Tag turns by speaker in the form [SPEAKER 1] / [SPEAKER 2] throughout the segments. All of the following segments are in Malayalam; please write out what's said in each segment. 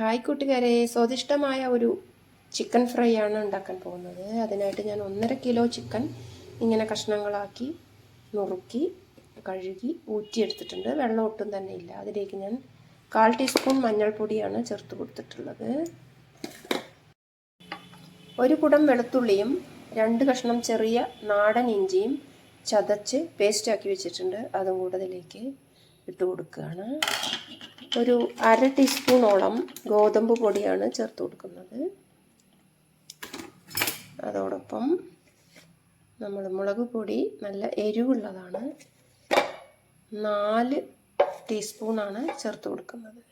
[SPEAKER 1] ഹായ് കൂട്ടുകാരെ സ്വാദിഷ്ടമായ ഒരു ചിക്കൻ ഫ്രൈ ആണ് ഉണ്ടാക്കാൻ പോകുന്നത്. അതിനായിട്ട് ഞാൻ ഒന്നര കിലോ ചിക്കൻ ഇങ്ങനെ കഷ്ണങ്ങളാക്കി നുറുക്കി കഴുകി ഊറ്റിയെടുത്തിട്ടുണ്ട്. വെള്ളം ഒട്ടും തന്നെ ഇല്ല. അതിലേക്ക് ഞാൻ കാൽ ടീസ്പൂൺ മഞ്ഞൾപ്പൊടിയാണ് ചേർത്ത് കൊടുത്തിട്ടുള്ളത്. ഒരു കുടം വെളുത്തുള്ളിയും രണ്ട് കഷ്ണം ചെറിയ നാടൻ ഇഞ്ചിയും ചതച്ച് പേസ്റ്റാക്കി വെച്ചിട്ടുണ്ട്. അതും കൂടെ ഇട്ട് കൊടുക്കുകയാണ്. ഒരു അര ടീസ്പൂണോളം ഗോതമ്പ് പൊടിയാണ് ചേർത്ത് കൊടുക്കുന്നത്. അതോടൊപ്പം നമ്മൾ മുളക് പൊടി നല്ല എരിവുള്ളതാണ്. നാല് ടീസ്പൂണാണ് ചേർത്ത് കൊടുക്കുന്നത്.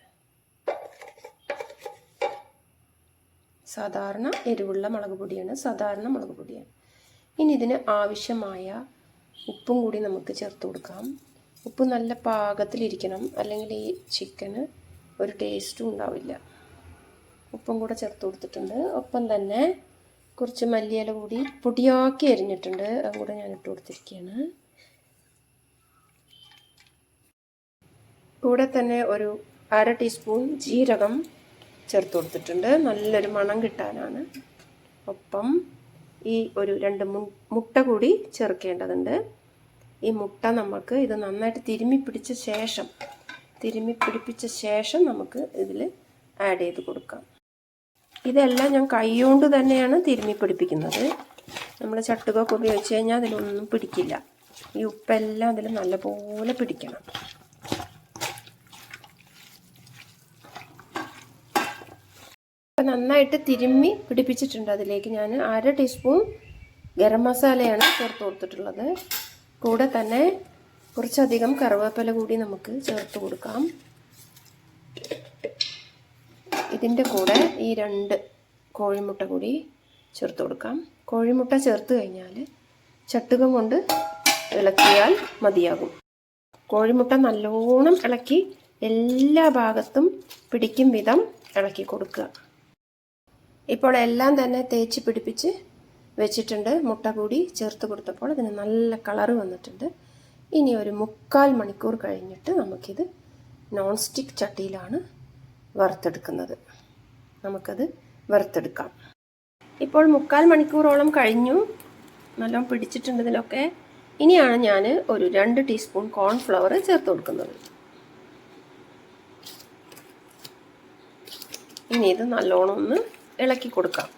[SPEAKER 1] സാധാരണ എരിവുള്ള മുളക് പൊടിയാണ്. സാധാരണ മുളക് പൊടിയാണ്. ഇനി ഇതിന് ആവശ്യമായ ഉപ്പും കൂടി നമുക്ക് ചേർത്ത് കൊടുക്കാം. ഉപ്പ് നല്ല പാകത്തിലിരിക്കണം. അല്ലെങ്കിൽ ഈ ചിക്കന് ഒരു ടേസ്റ്റും ഉണ്ടാവില്ല. ഉപ്പും കൂടെ ചേർത്ത് കൊടുത്തിട്ടുണ്ട്. ഒപ്പം തന്നെ കുറച്ച് മല്ലിയില കൂടി പൊടിയാക്കി എരിഞ്ഞിട്ടുണ്ട് അതും കൂടെ ഞാൻ ഇട്ട് കൊടുത്തിരിക്കുകയാണ്. കൂടെ തന്നെ ഒരു അര ടീസ്പൂൺ ജീരകം ചേർത്ത് കൊടുത്തിട്ടുണ്ട്. നല്ലൊരു മണം കിട്ടാനാണ്. ഒപ്പം ഈ ഒരു രണ്ട് മുട്ട കൂടി ചേർക്കേണ്ടതുണ്ട്. ഈ മുട്ട നമുക്ക് ഇത് നന്നായിട്ട് തിരുമ്മി പിടിച്ച ശേഷം തിരുമ്മി പിടിപ്പിച്ച ശേഷം നമുക്ക് ഇതിൽ ആഡ് ചെയ്ത് കൊടുക്കാം. ഇതെല്ലാം ഞാൻ കൈകൊണ്ട് തന്നെയാണ് തിരുമ്മി പിടിപ്പിക്കുന്നത്. നമ്മൾ ചട്ടുകൊക്കെ ഉപയോഗിച്ച് കഴിഞ്ഞാൽ അതിലൊന്നും പിടിക്കില്ല. ഈ ഉപ്പെല്ലാം അതിൽ നല്ലപോലെ പിടിക്കണം. അപ്പം നന്നായിട്ട് തിരുമ്മി പിടിപ്പിച്ചിട്ടുണ്ട് അതിലേക്ക് ഞാൻ അര ടീസ്പൂൺ ഗരം മസാലയാണ് ചേർത്ത് കൊടുത്തിട്ടുള്ളത്. കൂടെ തന്നെ കുറച്ചധികം കറുവേപ്പില കൂടി നമുക്ക് ചേർത്ത് കൊടുക്കാം. ഇതിന്റെ കൂടെ ഈ രണ്ട് കോഴിമുട്ട കൂടി ചേർത്ത് കൊടുക്കാം. കോഴിമുട്ട ചേർത്ത് കഴിഞ്ഞാൽ ചട്ടുകം കൊണ്ട് ഇളക്കിയാൽ മതിയാകും. കോഴിമുട്ട നല്ലോണം ഇളക്കി എല്ലാ ഭാഗത്തും പിടിക്കും വിധം ഇളക്കി കൊടുക്കുക. ഇപ്പോൾ എല്ലാം തന്നെ തേച്ച് പിടിപ്പിച്ച് വെച്ചിട്ടുണ്ട്. മുട്ട കൂടി ചേർത്ത് കൊടുത്തപ്പോൾ അതിന് നല്ല കളർ വന്നിട്ടുണ്ട്. ഇനി ഒരു മുക്കാൽ മണിക്കൂർ കഴിഞ്ഞിട്ട് നമുക്കിത് നോൺ സ്റ്റിക്ക് ചട്ടിയിലാണ് വറുത്തെടുക്കുന്നത്. നമുക്കത് വറുത്തെടുക്കാം. ഇപ്പോൾ മുക്കാൽ മണിക്കൂറോളം കഴിഞ്ഞു. നല്ലോണം പിടിച്ചിട്ടുണ്ട് ഇതിലൊക്കെ. ഇനിയാണ് ഞാൻ ഒരു രണ്ട് ടീസ്പൂൺ കോൺഫ്ലവർ ചേർത്ത് കൊടുക്കുന്നത്. ഇനി ഇത് നല്ലോണം ഒന്ന് ഇളക്കി കൊടുക്കാം.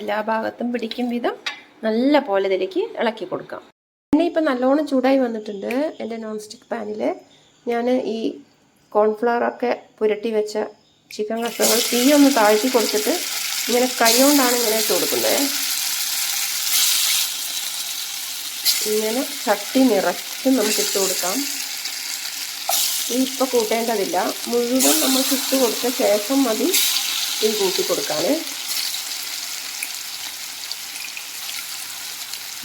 [SPEAKER 1] എല്ലാ ഭാഗത്തും പിടിക്കും വിധം. നല്ല പോലെ ഇതിലേക്ക് ഇളക്കി കൊടുക്കാം. എണ്ണ ഇപ്പം നല്ലോണം ചൂടായി വന്നിട്ടുണ്ട് എന്റെ നോൺ സ്റ്റിക്ക് പാനിൽ ഞാൻ ഈ കോൺഫ്ലവറൊക്കെ പുരട്ടി വെച്ച ചിക്കൻ കഷ്ണങ്ങൾ തീ ഒന്ന് താഴ്ത്തി കൊടുത്തിട്ട് ഇങ്ങനെ കൈ കൊണ്ടാണ് ഇങ്ങനെ ഇട്ട് കൊടുക്കുന്നത് ഇങ്ങനെ ചട്ടി നിറച്ച് നമുക്ക് ഇട്ട് കൊടുക്കാം. ഈ ഇപ്പോൾ കൂട്ടേണ്ടതില്ല. മുഴുവൻ നമ്മൾ ചുട്ട് കൊടുത്ത ശേഷം മതി ഈ കൂട്ടി കൊടുക്കാൻ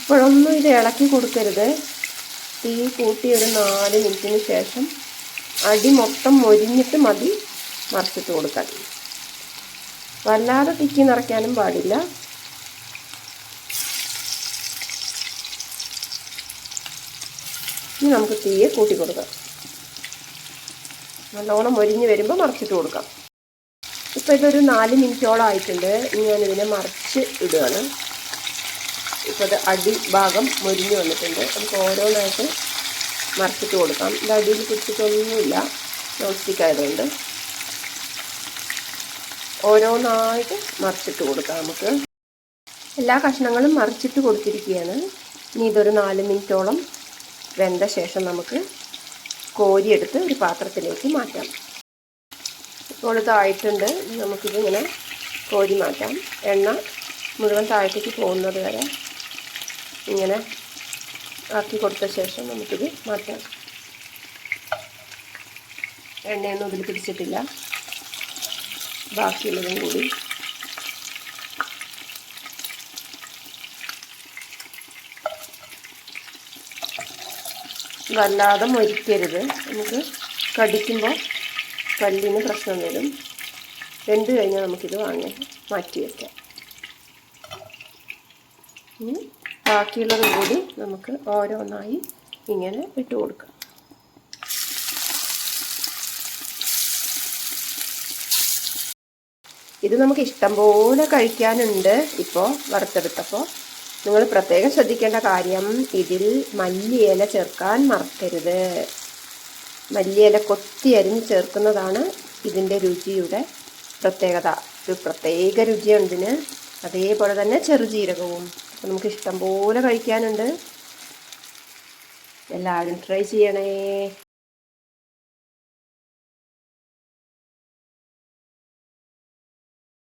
[SPEAKER 1] ഇപ്പോഴൊന്നും ഇത് ഇളക്കി കൊടുക്കരുത്. തീ കൂട്ടി ഒരു നാല് മിനിറ്റിന് ശേഷം അടി മൊത്തം മൊരിഞ്ഞിട്ട് മതി. മറിച്ചിട്ട് കൊടുക്കാൻ വല്ലാതെ തിക്കി നിറയ്ക്കാനും പാടില്ല. ഇനി നമുക്ക് തീയെ കൂട്ടി കൊടുക്കാം. നല്ലോണം മൊരിഞ്ഞ് വരുമ്പോൾ മറിച്ചിട്ട് കൊടുക്കാം. ഇപ്പോൾ ഇതൊരു നാല് മിനിറ്റോളം ആയിട്ടുണ്ട്. ഇനി ഞാനിതിനെ മറിച്ച് ഇടുകയാണ്. ഇപ്പോൾ അത് അടി ഭാഗം മൊരിഞ്ഞ് വന്നിട്ടുണ്ട്. നമുക്ക് ഓരോന്നായിട്ട് മറിച്ചിട്ട് കൊടുക്കാം. ഇത് അടിയിൽ പിടിച്ചിട്ടൊന്നുമില്ല നോൺ സ്റ്റിക്ക് ആയതുകൊണ്ട്. ഓരോന്നായിട്ട് മറിച്ചിട്ട് കൊടുക്കാം നമുക്ക്. എല്ലാ കഷ്ണങ്ങളും മറിച്ചിട്ട് കൊടുത്തിരിക്കുകയാണ്. ഇനി ഇതൊരു നാല് മിനിറ്റോളം വെന്ത ശേഷം നമുക്ക് കോരിയെടുത്ത് ഒരു പാത്രത്തിലേക്ക് മാറ്റാം. ഇപ്പോൾ ഇതായിട്ടുണ്ട്. നമുക്കിതിങ്ങനെ കോരി മാറ്റാം. എണ്ണ മുഴുവൻ താഴത്തേക്ക് പോകുന്നത് വരെ ഇങ്ങനെ ആക്കി കൊടുത്ത ശേഷം നമുക്കിത് മാറ്റാം. എണ്ണയൊന്നും ഇതിൽ പിടിച്ചിട്ടില്ല. ബാക്കിയുള്ളതും കൂടി. വല്ലാതെ മൊരിക്കരുത്. നമുക്ക് കടിക്കുമ്പോൾ പല്ലിന് പ്രശ്നം വരും. വെന്ത് കഴിഞ്ഞാൽ നമുക്കിത് വാങ്ങി മാറ്റി വയ്ക്കാം ബാക്കിയുള്ളത് കൂടി നമുക്ക് ഓരോന്നായി ഇങ്ങനെ ഇട്ട് കൊടുക്കാം. ഇത് നമുക്ക് ഇഷ്ടം പോലെ കഴിക്കാനുണ്ട് ഇപ്പോൾ വറുത്തെടുത്തപ്പോൾ നിങ്ങൾ പ്രത്യേകം ശ്രദ്ധിക്കേണ്ട കാര്യം ഇതിൽ മല്ലിയില ചേർക്കാൻ മറക്കരുത്. മല്ലിയില കൊത്തി അരിഞ്ഞ് ചേർക്കുന്നതാണ് ഇതിന്റെ രുചിയുടെ പ്രത്യേകത. ഒരു പ്രത്യേക രുചിയുണ്ടിന് അതേപോലെ തന്നെ ചെറുജീരകവും. നമുക്ക് ഇഷ്ടം പോലെ കഴിക്കാനുണ്ട്. എല്ലാവരും ട്രൈ ചെയ്യണേ.